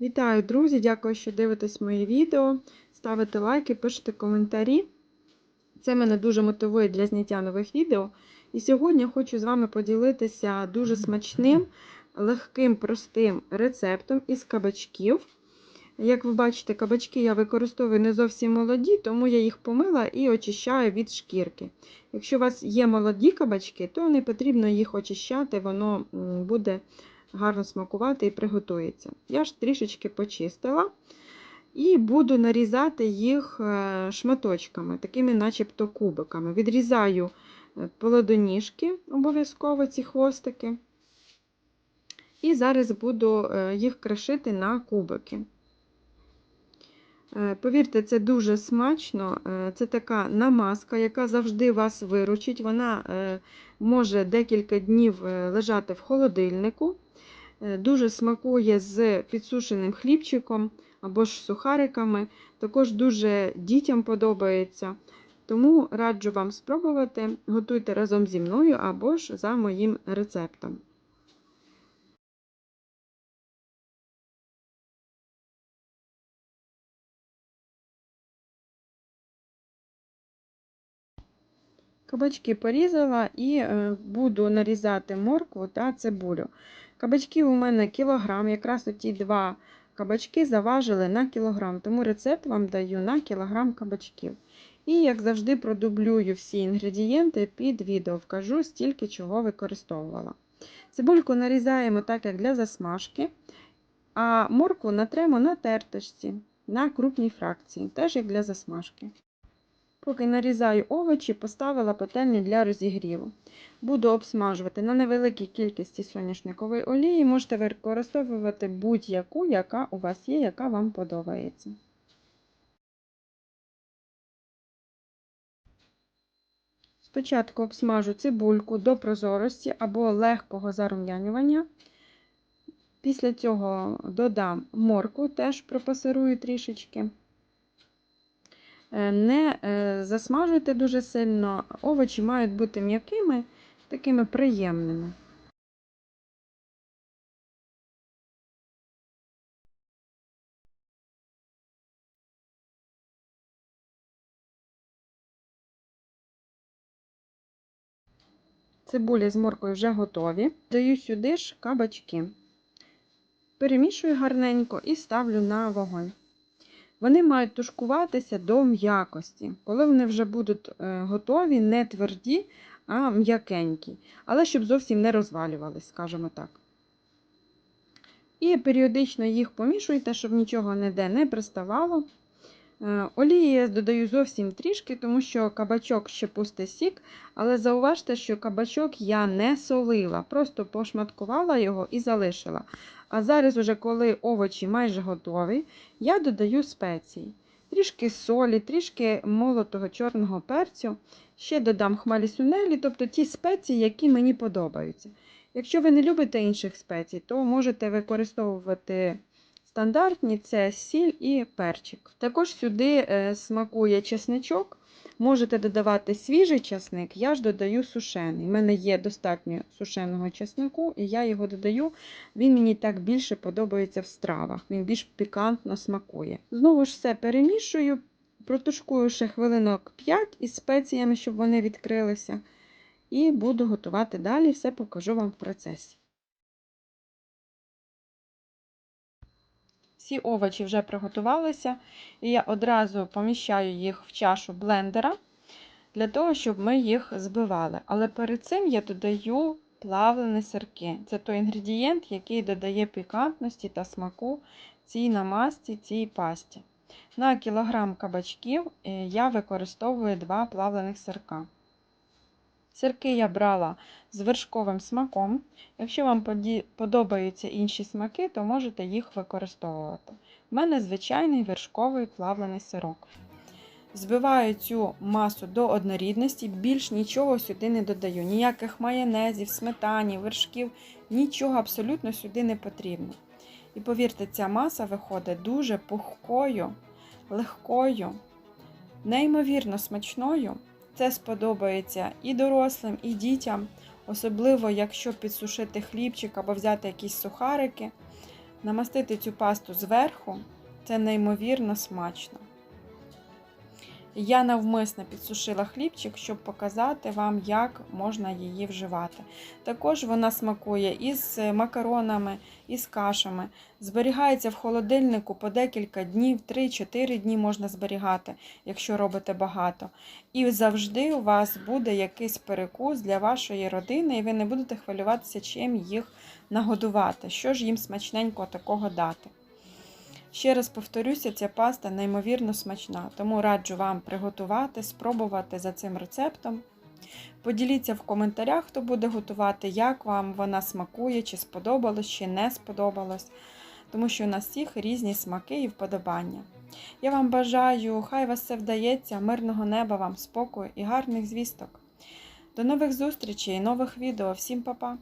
Вітаю, друзі! Дякую, що дивитесь моє відео. Ставите лайки, пишете коментарі. Це мене дуже мотивує для зняття нових відео. І сьогодні хочу з вами поділитися дуже смачним, легким, простим рецептом із кабачків. Як ви бачите, кабачки я використовую не зовсім молоді, тому я їх помила і очищаю від шкірки. Якщо у вас є молоді кабачки, то не потрібно їх очищати, воно буде гарно смакувати і приготується. Я ж трішечки почистила і буду нарізати їх е, шматочками, такими начебто кубиками. Відрізаю е, полодоніжки, обов'язково ці хвостики. І зараз буду е, їх кришити на кубики. Повірте, це дуже смачно. Це така намазка, яка завжди вас виручить. Вона може декілька днів лежати в холодильнику. Е, Дуже смакує з підсушеним хлібчиком або ж сухариками. Також дуже дітям подобається. Тому раджу вам спробувати. Готуйте разом зі мною або ж за моїм рецептом. Кабачки порізала і е, буду нарізати моркву та цибулю. Кабачків у мене кілограм, якраз оті два кабачки заважили на кілограм, тому рецепт вам даю на кілограм кабачків. І, як завжди, продублюю всі інгредієнти під відео, вкажу, стільки чого використовувала. Цибульку нарізаємо так, як для засмажки, а моркву натремо на терточці, на крупній фракції, теж як для засмажки. Поки нарізаю овочі, поставила пательню для розігріву. Буду обсмажувати на невеликій кількості соняшникової олії. Можете використовувати будь-яку, яка у вас є, яка вам подобається. Спочатку обсмажу цибульку до прозорості або легкого зарум'янювання. Після цього додам морку, теж пропасирую трішечки. Не е, засмажуйте дуже сильно, овочі мають бути м'якими, такими приємними. Цибуля з моркою вже готові. Даю сюди ж кабачки. Перемішую гарненько і ставлю на вогонь. Вони мають тушкуватися до м'якості. Коли вони вже будуть е, готові, не тверді, а м'якенькі. Але щоб зовсім не розвалювались, скажімо так. І періодично їх помішуйте, щоб нічого ніде не приставало. Е, Олії я додаю зовсім трішки, тому що кабачок ще пустить сік, але зауважте, що кабачок я не солила, просто пошматкувала його і залишила. А зараз, уже коли овочі майже готові, я додаю спеції. Трішки солі, трішки молотого чорного перцю, ще додам хмелі сунелі, тобто ті спеції, які мені подобаються. Якщо ви не любите інших спецій, то можете використовувати стандартні це сіль і перчик. Також сюди е, смакує чесничок. Можете додавати свіжий часник, я ж додаю сушений. У мене є достатньо сушеного часнику, і я його додаю. Він мені так більше подобається в стравах, він більш пікантно смакує. Знову ж все перемішую, протушкую ще хвилинок 5 із спеціями, щоб вони відкрилися. І буду готувати далі, все покажу вам в процесі. Всі овочі вже приготувалися, і я одразу поміщаю їх в чашу блендера для того, щоб ми їх збивали. Але перед цим я додаю плавлені сирки. Це той інгредієнт, який додає пікантності та смаку цій намазці, цій пасті. На кілограм кабачків я використовую два плавлених сирка. Сирки я брала з вершковим смаком. Якщо вам подобаються інші смаки, то можете їх використовувати. У мене звичайний вершковий плавлений сирок. Збиваю цю масу до однорідності, більш нічого сюди не додаю. Ніяких майонезів, сметанів, вершків, нічого абсолютно сюди не потрібно. І повірте, ця маса виходить дуже пухкою, легкою, неймовірно смачною. Це сподобається і дорослим, і дітям, особливо, якщо підсушити хлібчик або взяти якісь сухарики. намастити цю пасту зверху, це неймовірно смачно. Я навмисно підсушила хлібчик, щоб показати вам, як можна її вживати. Також вона смакує із макаронами, із кашами. Зберігається в холодильнику по декілька днів, 3-4 дні можна зберігати, якщо робите багато. І завжди у вас буде якийсь перекус для вашої родини, і ви не будете хвилюватися, чим їх нагодувати, що ж їм смачненько такого дати. Ще раз повторюся, ця паста неймовірно смачна, тому раджу вам приготувати, спробувати за цим рецептом. Поділіться в коментарях, хто буде готувати, як вам вона смакує, чи сподобалось, чи не сподобалось, тому що у нас всіх різні смаки і вподобання. Я вам бажаю, хай вас все вдається, мирного неба вам, спокою і гарних звісток. До нових зустрічей, і нових відео. Всім па-па!